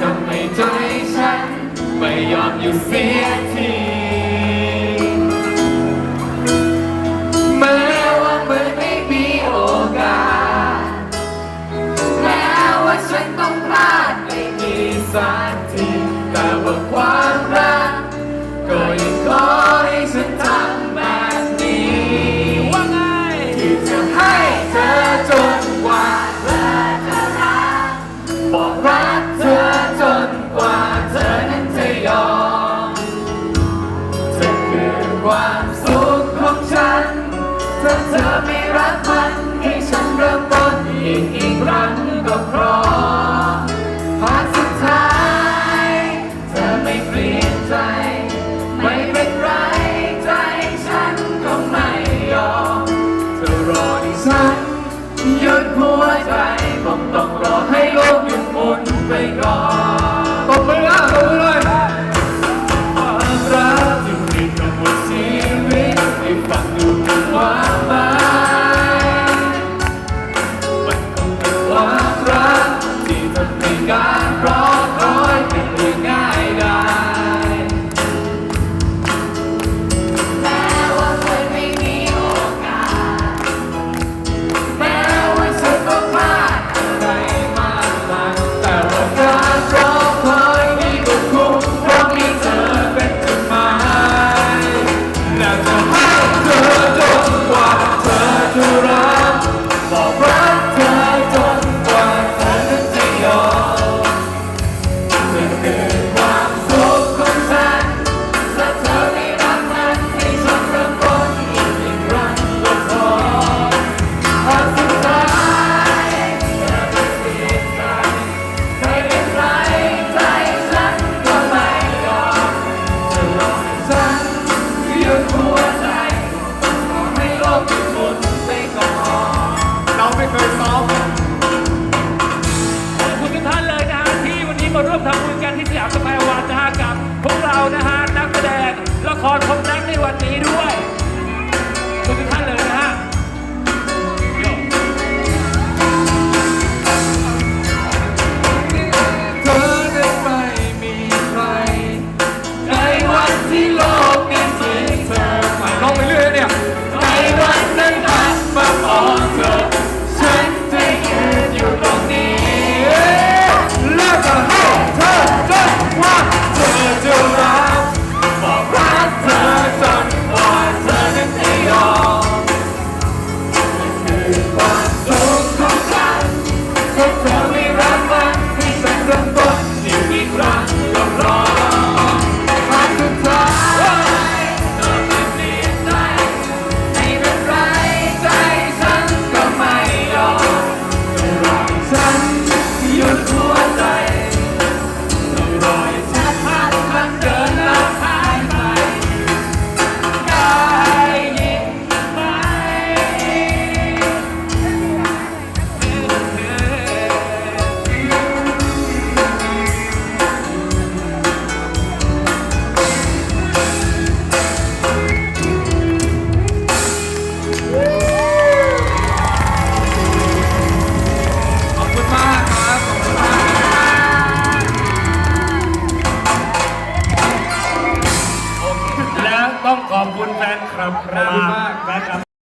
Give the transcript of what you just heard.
ทำให้ใจฉัน ไม่ยอมอยู่เสียทีแม้ว่ามือไม่มีโอกาสแม้ว่าฉันต้องพลาดไม่มีสักทีแต่ว่าความ my mind. สยามสแควไป ขอบคุณแฟนครับขอบคุณมาก แฟนครับ